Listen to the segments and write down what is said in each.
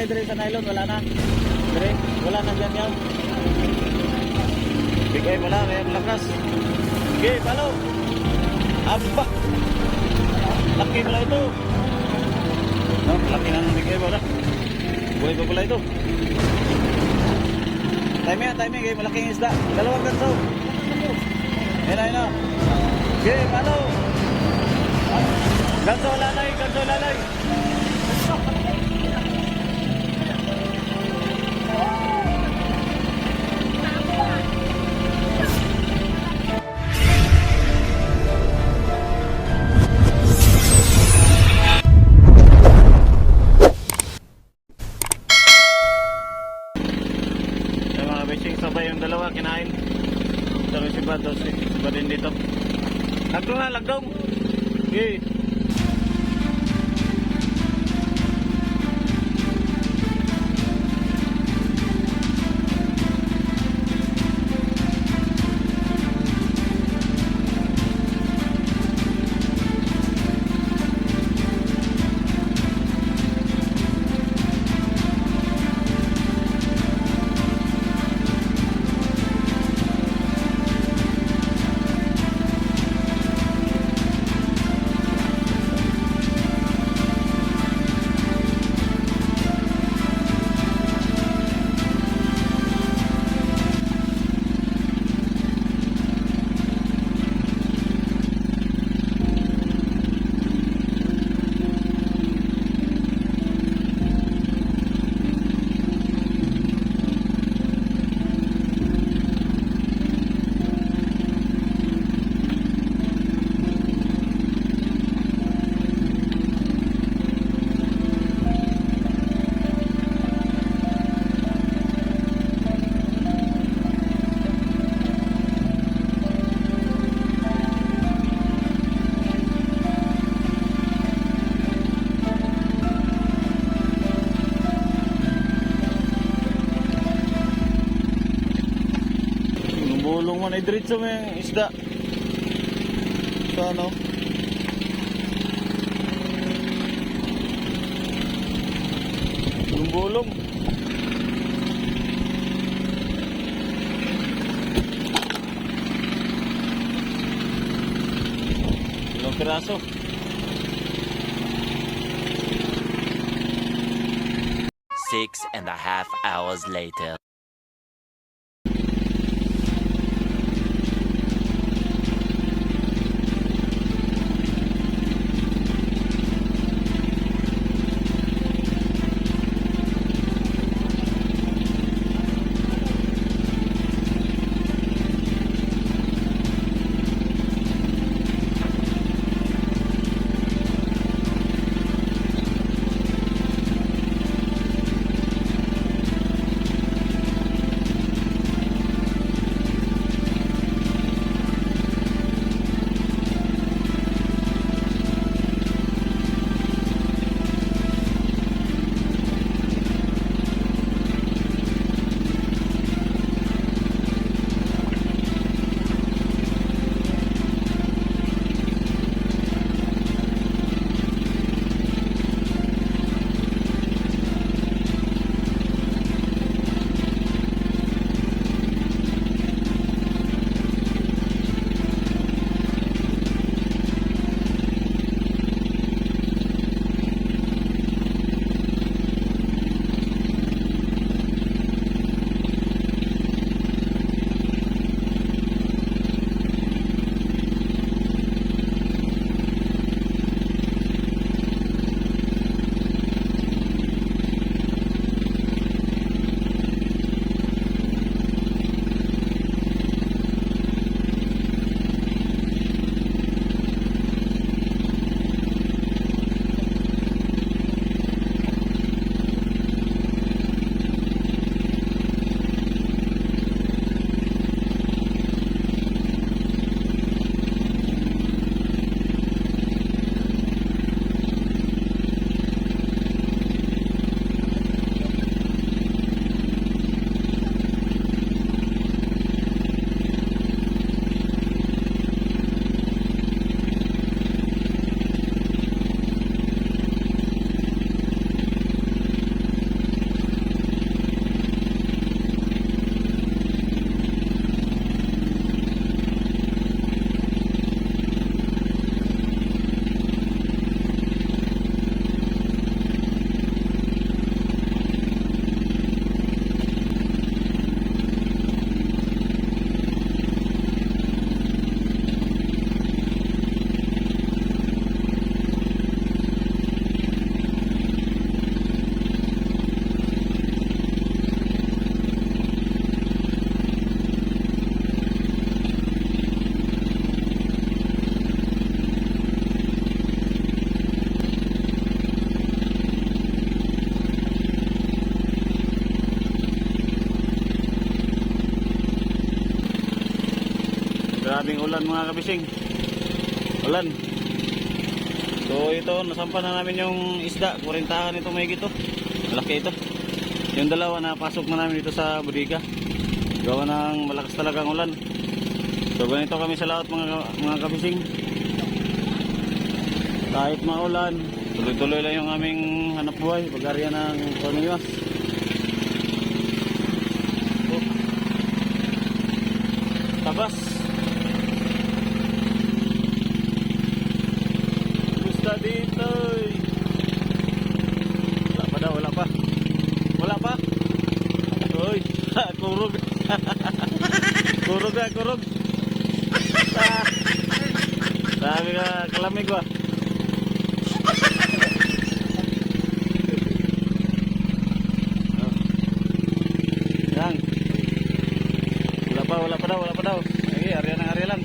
Na isapay dire sa nylon, wala na. Dire, wala na dyan yan. Bigay mo na, may lakas. Okay, palo. Aba. Laki pala ito. No, laki ng bigay mo na. Buhay pa pala ito. Time yan, time yan. Okay, malaking isda. Dalawang ganso. Ayun na, ayun na. Okay, palo. Ganso lalay, ganso lalay. Yung bulong man ay diretso mo yung isda. Sa ano? Yung bulong. Ilang piraso. Six and a half hours later. Ulan mga kabising. Ulan. So ito, nasampan na namin yung isda. Kurintahan ito may gito. Malaki ito. Yung dalawa na pasok na namin dito sa bodega. Gawa ng malakas talagang ulan. So ganito kami sa lahat mga, mga kabising. Kahit maulan, tuloy-tuloy lang yung aming hanap buhay. Pag-arya ng Cornelius. Oh. Tabas. Gusta dito. eh. Wala pa daw, wala pa. Wala pa. Uy, kurog. kurog na, kurog. Ah. Ka, kalamig ba? Yan. Wala pa, wala pa daw, wala pa daw. Sige, area ng area lang.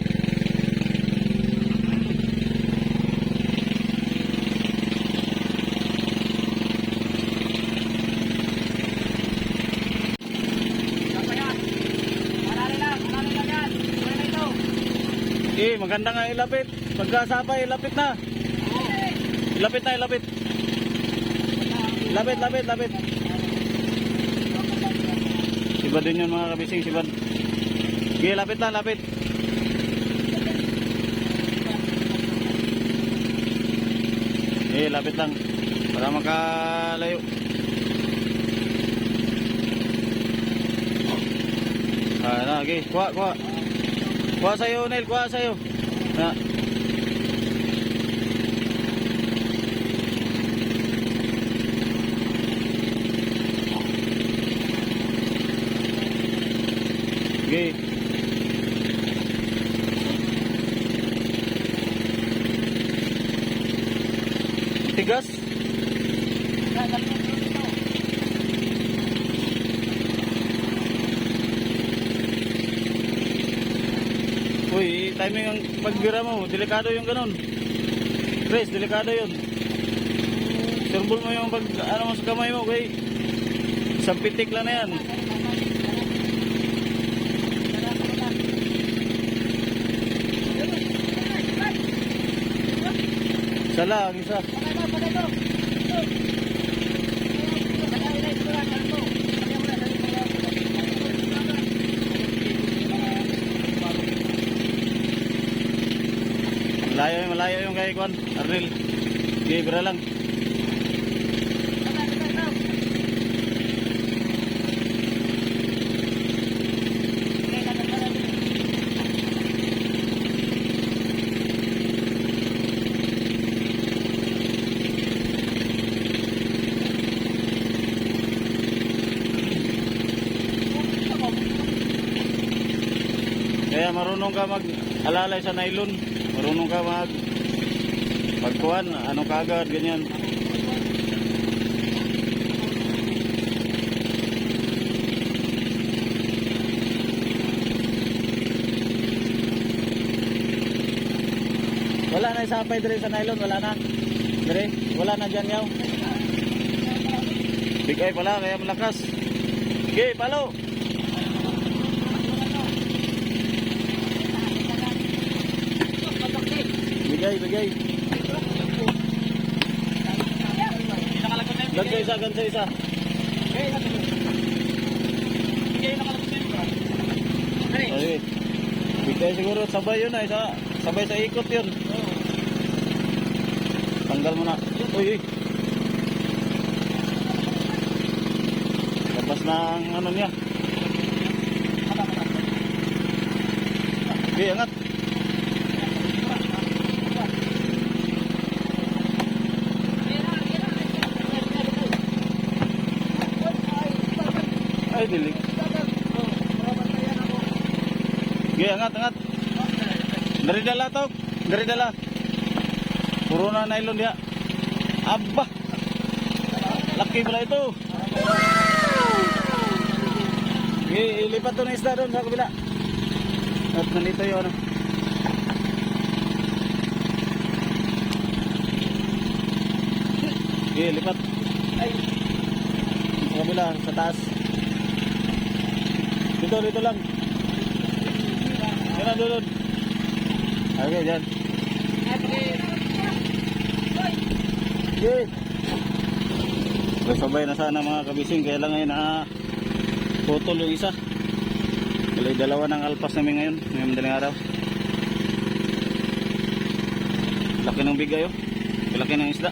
Eh, maganda nga ilapit. Pagkasabay, ilapit na. Ilapit na, ilapit. Lapit, lapit, lapit. Siba din yun mga kabising, siban. Sige, lapit na, lapit. Eh, lapit lang. Para makalayo. Ah, na, okay. Kuha, kuha. Kuha sa'yo, Neil. Kuha sa'yo. Na. Okay. Tigas? Uy, timing ang pagbira mo. Delikado yung ganun. Chris, delikado yun. Surbol mo yung pag, ano mo sa kamay mo, kay isang pitik lang na yan. Isa lang, isa. Malayo, malayo yung kay Kwan, Arnel. Okay, bira lang. Kaya marunong ka mag-alalay sa nylon. Marunong ka mag pagkuhan, ano kagad, ganyan. Wala na isapay dire sa nylon, wala na. Dire, wala na dyan yaw. Bigay pala, kaya malakas. Okay, palo. Bigay, bigay. Gansa isa, gansa isa. Ay, bigay siguro sabay yun ay sa sabay sa ikot yun. Tanggal mo na. Uy, uy. Labas ng ano niya. Okay, angat. Ay, dilig. Okay, angat, angat. Dari dala to. Dari dala. Puro na nylon dia. Abba. Laki pala ito. Okay, ilipat to ng isda doon sa kabila. At nandito yung ano. Okay, lipat. Sa kabila, sa taas. Dito, dito lang. Yan na, doon. Okay, dyan. Okay. Sabay na sana mga kabising kaya lang ngayon na putol yung isa. Yung dalawa ng alpas namin ngayon, ngayong madaling araw. Laki ng bigay oh. Laki ng isda.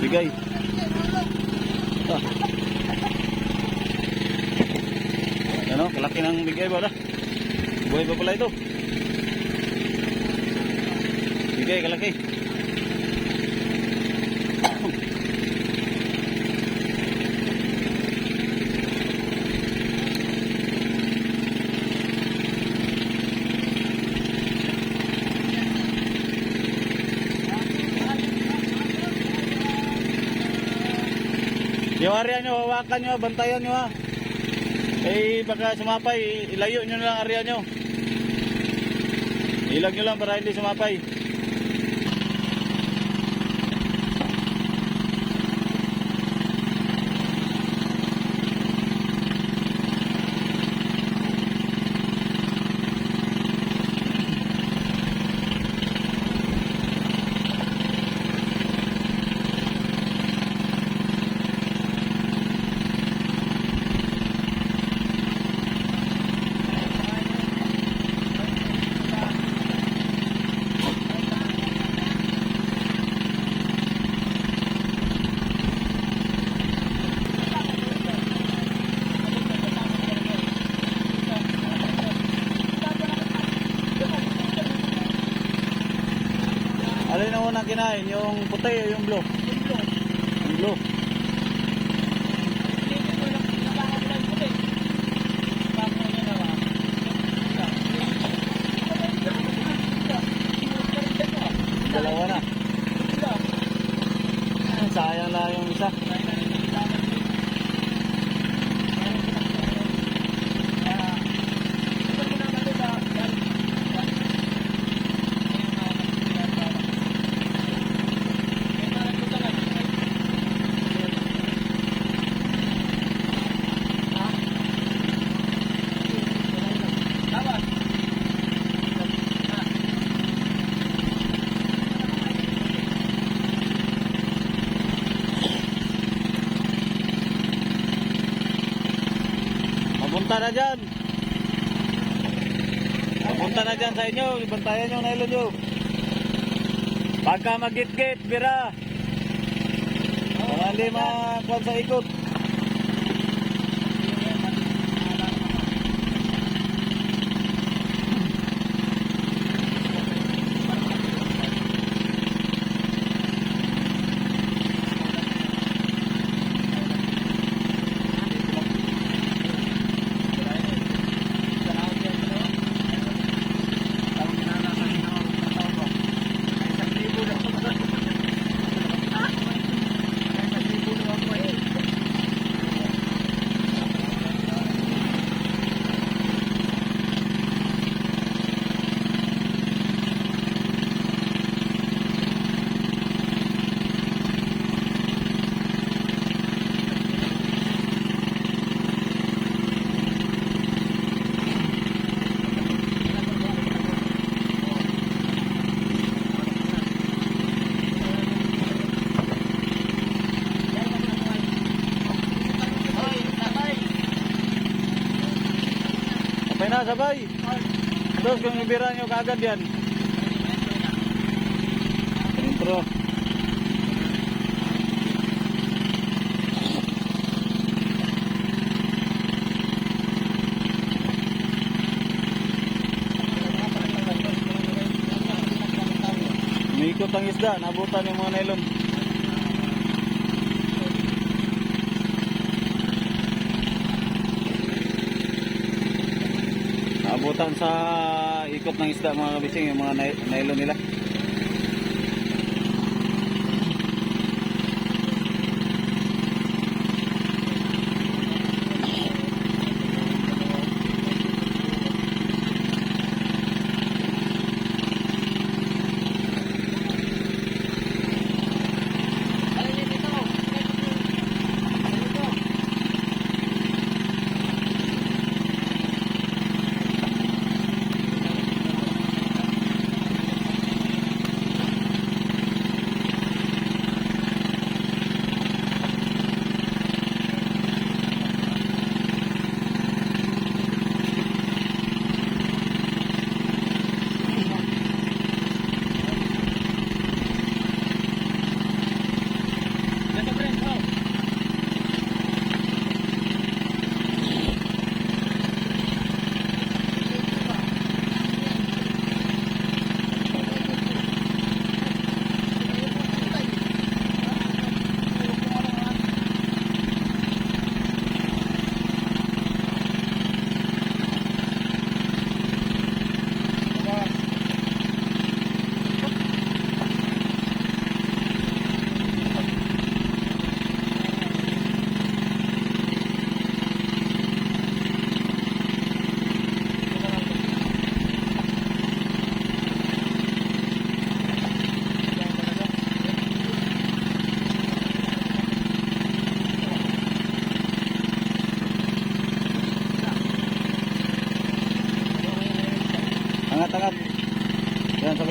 Bigay. Ah. Ano, kalaki ng bigay ba na? Buhay pa pala ito. Bigay, kalaki. Yung area nyo, hawakan nyo, bantayan nyo ha. Eh, baka sumapay, ilayo nyo na lang area nyo. Ilag nyo lang para hindi sumapay. Alin ang unang kinain? Yung puti yung blue? Yung blue. Dalawa na. Sayang na yung isa. Papunta na dyan. Papunta na dyan sa inyo. Ibantayan yung nailo nyo. Pagka magit-git, bira. Para hindi makuha sa ikot. Sabay. Tapos kung ibira nyo kagad yan. Intro. Umikot ang isda, nabutan yung mga nylon. Sa ikot ng isda mga kabising yung mga nylon nila.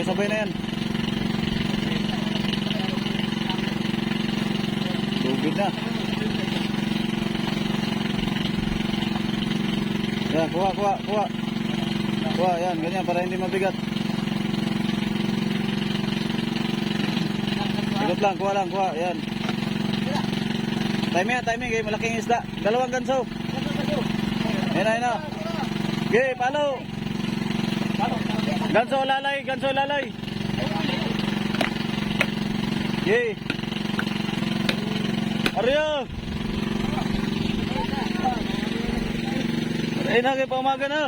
Sabay na yan. Tubig na. Yan, kuha, kuha, kuha. Kuha, yan, ganyan, para hindi mabigat. Ikot lang, kuha lang, kuha, yan. Timing, timing, kay malaking isda. Dalawang ganso. Ayun na, ayun na. Okay, palo. Ganso lalay, ganso lalay. Okay. Arya. Ayun na, kay pamaga na.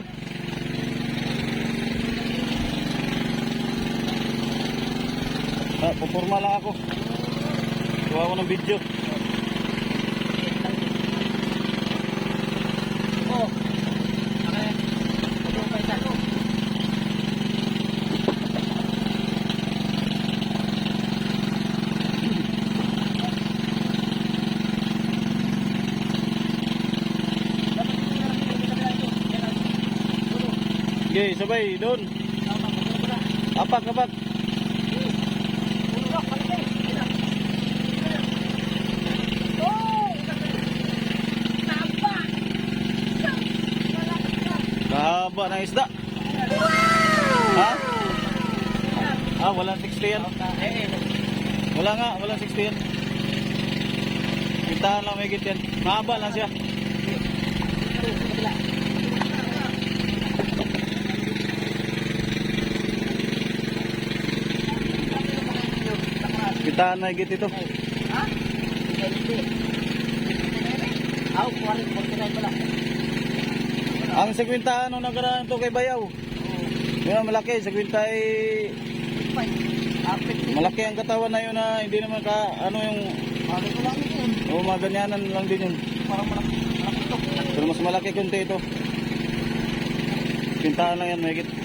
Ah, pupurma lang ako. Gawa ko ng video. Okay, sabay, doon. Apak, apak. Kahaba ng isda. Ha? Ah, walang 60 yan. Wala nga, walang 60 yan. Pintahan lang may yan. Mahaba lang siya. Pintahan na higit ito. Ang segwintahan nung nakaraan to kay Bayaw. Yun ang malaki, segwinta ay malaki ang katawan na yun na hindi naman ka ano yung o mga ganyanan lang din yun. Pero mas malaki kunti ito. Pintahan lang yan, mahigit.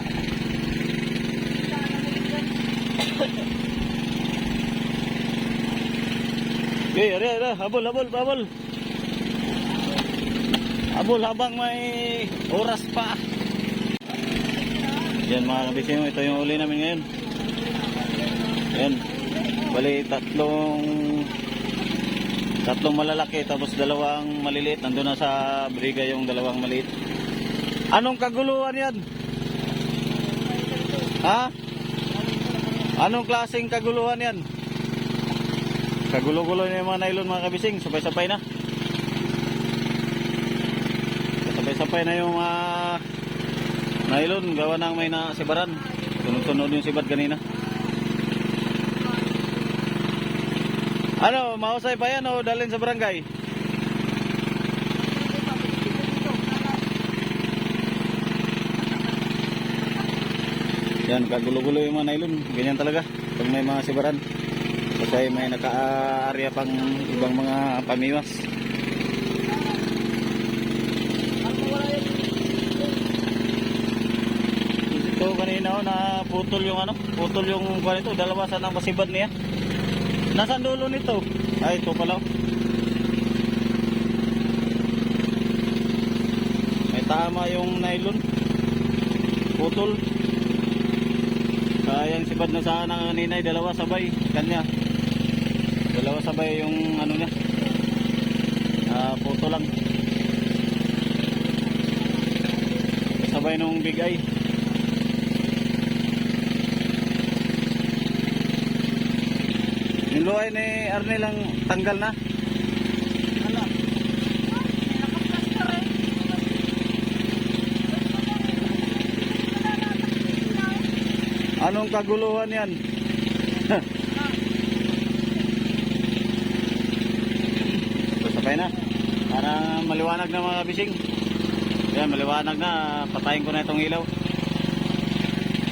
Okay, ari, ari, habol, habol, habol. Habol habang may oras pa. Yan mga kabisino, ito yung uli namin ngayon. Yan. Bali, tatlong tatlong malalaki tapos dalawang maliliit. Nandun na sa briga yung dalawang maliit. Anong kaguluhan yan? Ha? Anong klaseng kaguluhan yan? Kagulo-gulo na yung mga nylon mga kabising. Sabay-sabay na. Sabay-sabay na yung mga nylon. Gawa ng may nasibaran. Sunod-sunod yung sibat kanina. Ano, mausay pa yan o dalhin sa barangay? Yan, kagulo-gulo yung mga nylon. Ganyan talaga. Pag may mga sibaran. Kasi may naka-area pang ibang mga pamiwas. Ito kanina oh, na putol yung ano, putol yung kuwan ito, dalawa sa nang masibad niya. Nasaan dulo nito? Ay, ito pala. oh. May tama yung nylon. Putol. Sayang sibad na sana kanina, ay dalawa sabay. Kanya. Dalawa sabay yung ano niya. Ah, puto lang. Sabay nung big eye. Yung luhay ni Arnel lang tanggal na. Anong kaguluhan yan? Sabay na. Para maliwanag na mga bising. Yan, maliwanag na. Patayin ko na itong ilaw.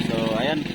So, ayan.